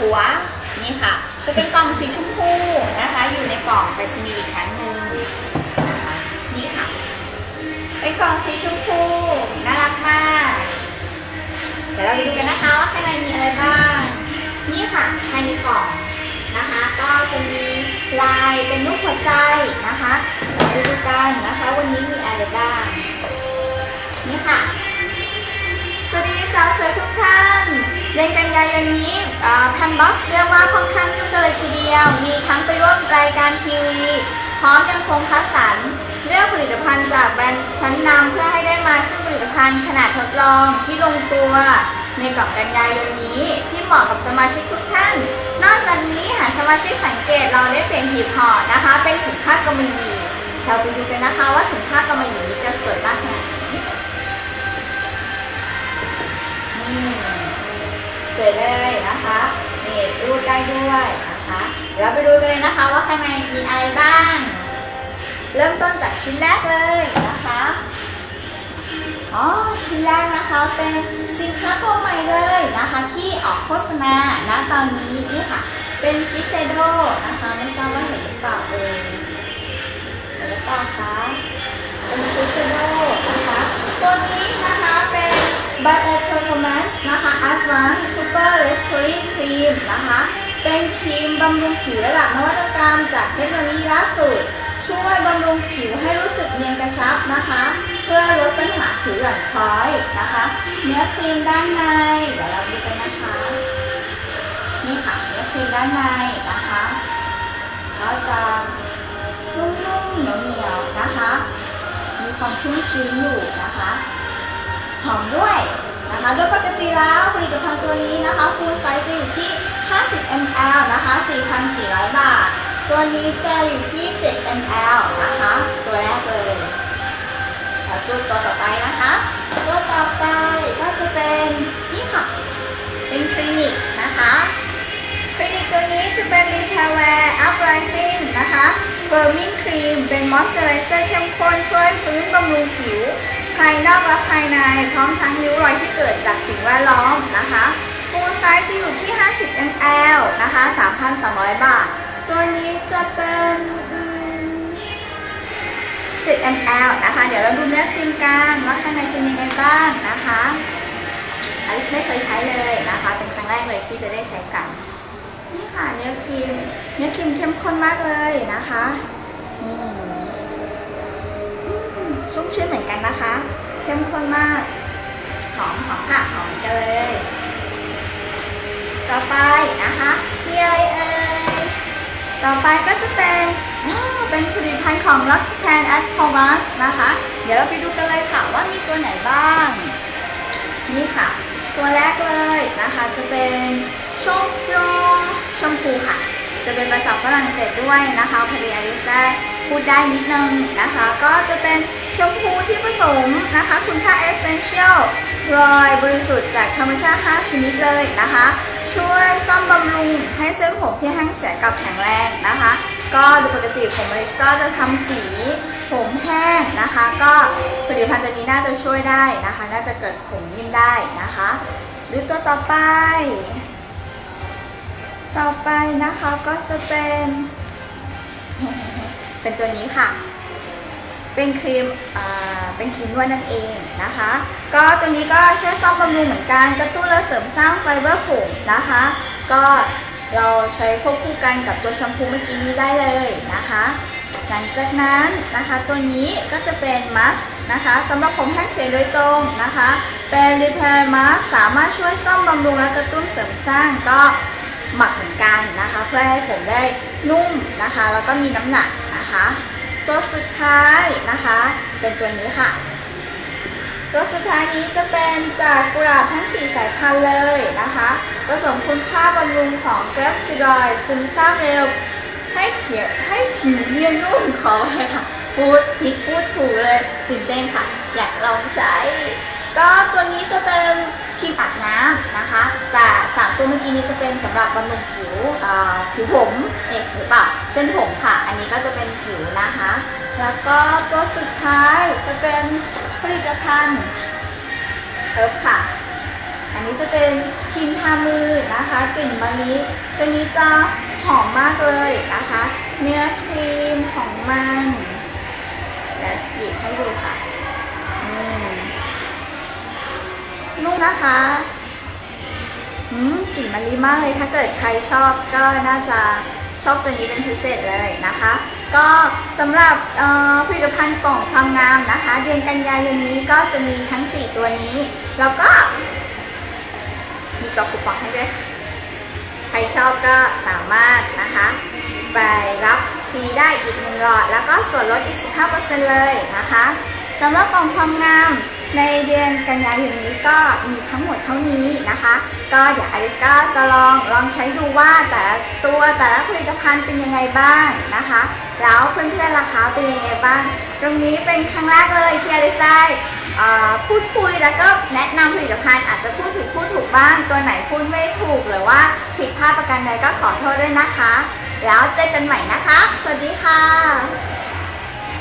หัวนี่ค่ะ จะเป็นกล่องสีชมพูนะคะ อยู่ในกล่องไปรษณีย์อีกครั้งหนึ่งนะคะนี่ค่ะ เป็นกล่องสีชมพูน่ารักมาก เดี๋ยวเราไปดูกันนะคะว่าข้างในมีอะไรบ้าง นี่ค่ะภายในกล่องนะคะ ก็จะมีลายเป็นรูปหัวใจนะคะเดี๋ยวไปดูกันนะคะ วันนี้มีอะไรบ้าง นี่ค่ะ สวัสดีสาวสวยทุกท่านเดือนกันยายนนี้ พนบ็อกซ์เรียกว่าค่อนข้างยุ่งกันเลยทีเดียว มีทั้งไปร่วมรายการทีวี พร้อมยังคงคัดสรรเลือกผลิตภัณฑ์จากแบรนด์ชั้นนำเพื่อให้ได้มาซึ่งผลิตภัณฑ์ขนาดทดลองที่ลงตัวในกล่องกันยายนนี้ ที่เหมาะกับสมาชิกทุกท่าน นอกจากนี้หากสมาชิกสังเกตเราได้เปลี่ยนหีบห่อนะคะ เป็นถุงผ้ากำมะหยี่เราไปดูกันนะคะว่าถุงผ้ากำมะหยี่นี้จะสวยมากขนาดไหนนี่สวยเลยนะคะ ดได้ด้วยนะคะเดี๋ยวเราไปดูกันเลยนะคะว่าข้างในมีอะไรบ้าง เริ่มต้นจากชิ้นแรกเลยนะคะอ๋อชิ้นแรกนะคะเป็นสินค้าตัวใหม่เลยนะคะที่ออกโฆษณาณตอนนี้นี่ค่ะ เป็นชิเซโดนะคะไม่ทราบว่าเห็นหรือเปล่าเอ่ยเห็นหรือเปล่าคะเป็นชิเซโดนะคะตัวนี้นะคะเป็น Bio Performance นะคะ ครีมบำรุงผิวระดับนวัตกรรม จากเทคโนโลยีล่าสุด ช่วยบำรุงผิวให้รู้สึกเนียนกระชับนะคะ เพื่อลดปัญหาผิวหย่อนคล้อยนะคะ เนื้อครีมด้านใน เดี๋ยวเราดูกันนะคะ นี่ค่ะเนื้อครีมด้านในนะคะก็จะนุ่มๆเหนียวๆนะคะ มีความชุ่มชื้นอยู่นะคะหอมด้วยนะคะ โดยปกติแล้วผลิตภัณฑ์ตัวนี้นะคะฟูลไซส์จะอยู่ที่ 50 ml นะคะ 4,400 บาท ตัวนี้จะอยู่ที่ 7 ml นะคะ ตัวแรกเลยแล้วตัวตัวต่อไปนะคะ ตัวต่อไปก็จะเป็นนี่ค่ะ เป็นคลินิกนะคะ คลินิกตัวนี้จะเป็น Repair Uprising นะคะเฟอร์มิงครีมเป็นมอยส์เจอไรเซอร์เข้มข้นช่วยฟื้นบำรุงผิว ภายนอกและภายในพร้อมทั้งริ้วรอยที่เกิดจากสิ่งแวดล้อม 50 ml นะคะ3,200 บาท ตัวนี้จะเป็นอืม7 ml นะคะ เดี๋ยวเราดูเนื้อครีมกันว่าข้างในเป็นยังไงบ้างนะคะอลิสไม่เคยใช้เลยนะคะ เป็นครั้งแรกเลยที่จะได้ใช้กัน นี่ค่ะเนื้อครีม เนื้อครีมเข้มข้นมากเลยนะคะนี่ชุ่มชื้นเหมือนกันนะคะ เข้มข้นมาก หอมหอมค่ะ หอมกันเลย ต่อไปนะคะ มีอะไรเอ่ย ต่อไปก็จะเป็นอ้าเป็นผลิตภัณฑ์ของ l u x t a n a s p o r a s นะคะ เดี๋ยวเราไปดูกันเลยค่ะว่ามีตัวไหนบ้าง นี่ค่ะ ตัวแรกเลยนะคะจะเป็นชมพูชมพูค่ะ จะเป็นภาษาฝรั่งเศสด้วยนะคะพอดีอลิสได้พูดได้นิดนึงนะคะ ก็จะเป็นชมพูที่ผสมนะคะ คุณค่า essential รอยบริสุทธิ์จากธรรมชาติ 5 ชนิดเลยนะคะ ช่วยซ่อมบำรุงให้เส้นผมที่แห้งเสียกลับแข็งแรงนะคะ ก็โดยปกติผมอลิสก็จะทำสีผมแห้งนะคะ ก็ผลิตภัณฑ์ตัวนี้น่าจะช่วยได้นะคะ น่าจะเกิดผมนิ่มได้นะคะ หรือตัวต่อไป ต่อไปนะคะก็จะเป็น เป็นตัวนี้ค่ะ เป็นครีมอ่าเป็นครีมนวดนั่นเองนะคะ ก็ตัวนี้ก็ช่วยซ่อมบำรุงเหมือนกันกระตุ้นและเสริมสร้างไฟเบอร์ผมนะคะ ก็เราใช้ควบคู่กันกับตัวแชมพูเมื่อกี้นี้ได้เลยนะคะ หลังจากนั้นนะคะตัวนี้ก็จะเป็นมัสนะคะสำหรับผมแห้งเสียโดยตรงนะคะ เป็น Repair Mask สามารถช่วยซ่อมบำรุงและกระตุ้นเสริมสร้างก็หมักเหมือนกันนะคะ เพื่อให้ผมได้นุ่มนะคะ แล้วก็มีน้ำหนักนะคะ ตัวสุดท้ายนะคะ เป็นตัวนี้ค่ะ ตัวสุดท้ายนี้จะเป็นจากกุหลาบทั้ง 4 สายพันธุ์เลยนะคะผสมคุณค่าบำรุงของเกรปซิดอยซึมซาบเร็ว ให้ผิวให้ผิวเนียนนุ่มขอไว้ค่ะ พูดผิดพูดถูกเลยตื่นเต้นค่ะ อยากลองใช้ ก็ตัวนี้จะเป็น ครีมอาบน้ำนะคะ แต่สามตัวเมื่อกี้นี้จะเป็นสำหรับบำรุงผิวผิวผมเอกหรือเปล่าเส้นผมค่ะ อันนี้ก็จะเป็นผิวนะคะ แล้วก็ตัวสุดท้ายจะเป็นผลิตภัณฑ์เอิบค่ะ อันนี้จะเป็นครีมทามือนะคะกลิ่นมะลิตัวนี้จะหอมมากเลยนะคะ เนื้อครีมของมันเดี๋ยวหยิ นะคะอืมกลิ่นมะลิมากเลยถ้าเกิดใครชอบก็น่าจะชอบตัวนี้เป็นพิเศษเลยนะคะ ก็สำหรับผลิตภัณฑ์กล่องความงามนะคะ เดือนกันยายนนี้ก็จะมีทั้ง 4 ตัวนี้ แล้วก็ มีตัวคูปองให้ด้วย ใครชอบก็สามารถนะคะ ไปรับฟรีได้อีกหนึ่งหลอด แล้วก็ส่วนลดอีก 15%เลยนะคะสำหรับกล่องความงาม ในเดือนกันยายนนี้ก็มีทั้งหมดเท่านี้นะคะ ก็เดี๋ยวอลิสก็จะลองลองใช้ดูว่าแต่ละตัวแต่ละผลิตภัณฑ์เป็นยังไงบ้างนะคะ แล้วเพื่อนๆราคาเป็นยังไงบ้าง ตรงนี้เป็นครั้งแรกเลยที่อลิสได้พูดคุยแล้วก็แนะนำผลิตภัณฑ์อาจจะพูดผิดพูดถูกบ้าง ตัวไหนพูดไม่ถูกหรือว่าผิดพลาดประการใดก็ขอโทษด้วยนะคะ แล้วเจอกันใหม่นะคะ สวัสดีค่ะ